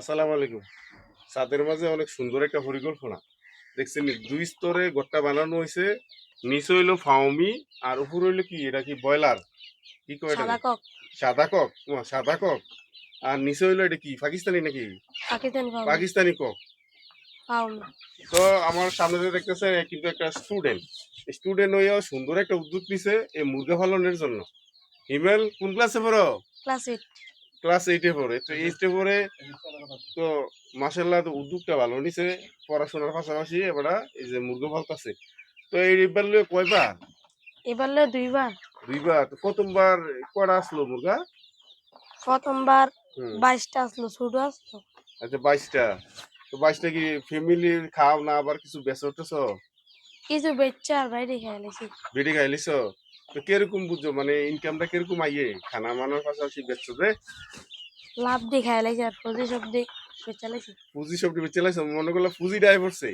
আসসালামু আলাইকুম। ছাদের মাঝে অনেক সুন্দর একটা পরিকল্পনা। দেখছেন দুই স্তরে গোট্টা বানানো হয়েছে। নিচে হইল ফাউমি আর উপর হইল কি এটা কি ব্রয়লার? কি কয় এটা? সাদা কক। সাদা কক? আর নিচে হইল এটা কি পাকিস্তানি নাকি? পাকিস্তানি কক। তো আমার সামনে যে দেখতেছে এ কিন্তু একটা স্টুডেন্ট। স্টুডেন্ট হইয়া সুন্দর একটা উদ্যোগ নিছে এই মুরগা পালনের জন্য। হিমেল কোন ক্লাসে পড়ো? Class eight. ক্লাস এইটে পড়ে। তো এইটে পড়ে তো মাসাল্লাহ তো উদ্যোগটা ভালো নিছে। পড়াশোনার পাশাপাশি এবার এই যে মুরগা পালতাছে। তো এইবার লিয়ে কয়বার? এবার লো দুইবার। দুইবার। তো প্রথমবার কটা আসলো মুরগা? প্রথমবার বাইশটা আসলো ছোট আসলো। আচ্ছা বাইশটা। তো বাইশটা কি ফ্যামিলির খাও না আবার কিছু বেঁচে উঠতেছ কিছু বেচছে আর বাইরে খেয়ে লেছি বেড়ে খাইলিছ তো কীরকম বুঝছ? মানে ইনকামটা কীরকম? আইয়ে খানা মানার পাশাপাশি বেচছো যে? লাভ দিয়ে আর পুঁজি সব বেচে লাইছো। মনে করল আয় পড়ছে।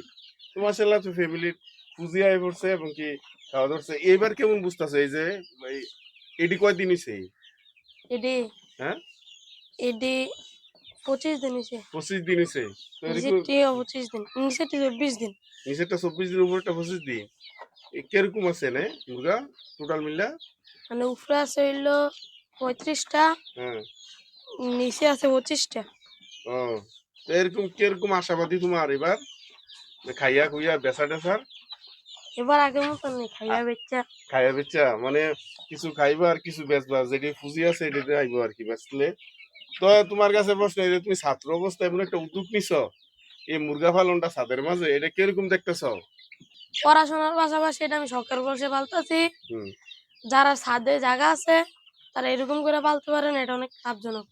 তো ফ্যামিলির পুঁজি পড়ছে এবং কি খাওয়া ধরছে এবার কেমন বুঝতেছে এই যে এটি কয়দিন হইছে? এডি? হ্যাঁ? এডি পঁচিশ দিন পঁচিশ দিন হইছে। পঁচিশ দিন নিচেরটি চব্বিশ দিন। নিচেরটা চব্বিশ দিন উপরটা পঁচিশ দিন। কীরকম আছে নে মুরগা টোটাল মিললা মানে উপরে আছে হইল পঁয়ত্রিশটা হ্যাঁ। নিচে আছে পঁচিশটা। ও তো এরকম কীরকম আশাবাদী তোমার এবার? খাইয়া খুইয়া বেচা টেচার? এবার মতন নেই খাইয়া বেচা। খাইয়া বেচা মানে কিছু খাইবা আর কিছু বেচবা যেটি পুঁজি আছে এটাতে আইবো আর কি বেচলে। তো তোমার কাছে প্রশ্ন যে তুমি ছাত্র অবস্থায় এমন একটা উদ্যোগ নিছ এই মুরগা পালনটা ছাদের মাঝে এটা কীরকম দেখতেছ? পড়াশোনার পাশাপাশি এটা আমি শখের বসে পালতেছি। যারা ছাদে জায়গা আছে তারা এরকম করে পালতে পারেন এটা অনেক লাভজনক।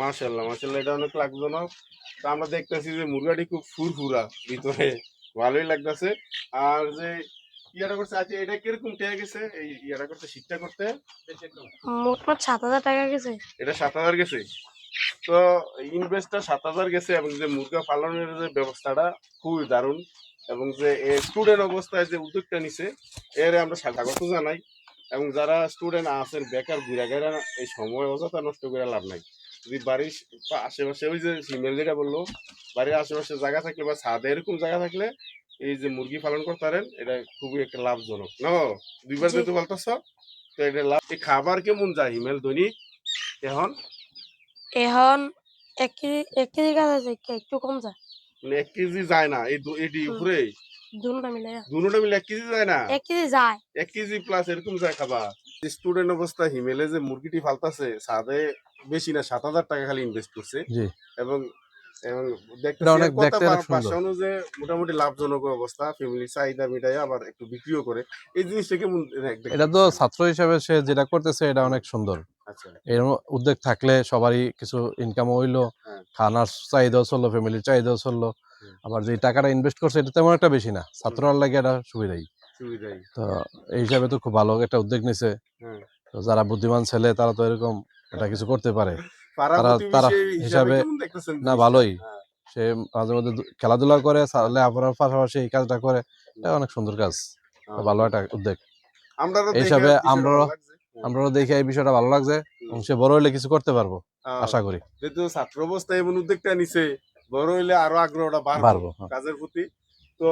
মাশাল্লাহ মাশাল্লাহ এটা অনেক লাভজনক। তো আমরা দেখতেছি যে মুরগাটি খুব ফুরফুরা ভিতরে। ভালোই লাগতেছে। আর যে ইয়াটা করছে আচ্ছা এটা কীরকম টেয়া গেছে? এই ইয়াটা করতে শীতটা করতে? মোটমাট সাত হাজার টাকা গেছে। এটা সাত হাজার গেছে? তো ইনভেস্টটা সাত হাজার গেছে এবং যে মুরগা পালনের যে ব্যবস্থাটা খুবই দারুণ। এবং যে স্টুডেন্ট অবস্থায় যে উদ্যোগটা নিছে, এর আমরা স্বাগত জানাই। এবং যারা স্টুডেন্ট আছেন, বেকার ঘুরে গেরা এই সময় অযথা নষ্ট করে লাভ নাই। যদি বাড়ির আশেপাশে ওই যে ফিমেল যেটা বলল, বাড়ির আশেপাশে জায়গা থাকলে বা ছাদে এরকম জায়গা থাকলে, এই যে মুরগি পালন করতে পারেন এটা খুবই একটা লাভজনক। না, দুইবার। যেহেতু বলতেছ, তো এটা লাভ এই খাবার কেমন যায়? হিমেল দৈনিক? এখন? এখন এক কেজি এক কেজি গাছ আছে একটু- একটু কম যায়। মানে এক কেজি যায় না এই দু- এটি উপরে? দুটা মিলে দুটোটা মিলে এক কেজি যায় না? এক কেজি যায়। এক কেজি প্লাস এরকম যায় খাবার। স্টুডেন্ট অবস্থা হিমেলে যে মুরগিটি ফালতাছে সাদে বেশি না সাত হাজার টাকা খালি ইনভেস্ট করছে। এবং এবং। যে মোটামুটি লাভজনক অবস্থা চাহিদা মিটাই আবার একটু বিক্রিও করে। এই জিনিসটা কেমন দেখ- এটা তো ছাত্র হিসেবে সে যেটা করতেছে এটা অনেক সুন্দর। এরকম উদ্যোগ থাকলে সবারই কিছু ইনকাম হইল হ্যাঁ। খানার চাহিদাও চলল ফ্যামিলির চাহিদাও চলল। আবার যে টাকাটা ইনভেস্ট করছে এটা তেমন একটা বেশি না ছাত্রর লাগে এটা সুবিধাই। তো এই হিসাবে তো খুব ভালো একটা উদ্যোগ নিছে। হ্যাঁ। তো যারা বুদ্ধিমান ছেলে তারা তো এরকম এটা কিছু করতে পারে। তারা- তারা হিসাবে না ভালোই। হ্যাঁ। সে মাঝে মধ্যে খেলাধুলা করে আপনার পাশাপাশি এই কাজটা করে। এটা অনেক সুন্দর কাজ। ভালো একটা উদ্যোগ। এই হিসাবে বিষয়টা আমরাও- দেখি এই বিষয়টা ভালো লাগছে এবং সে বড় হইলে কিছু করতে পারব আশা করি। যেহেতু ছাত্র অবস্থায় এমন উদ্যোগটা নিছে বড় হইলে আরও আগ্রহটা বাড়বো হ্যাঁ। কাজের প্রতি। তো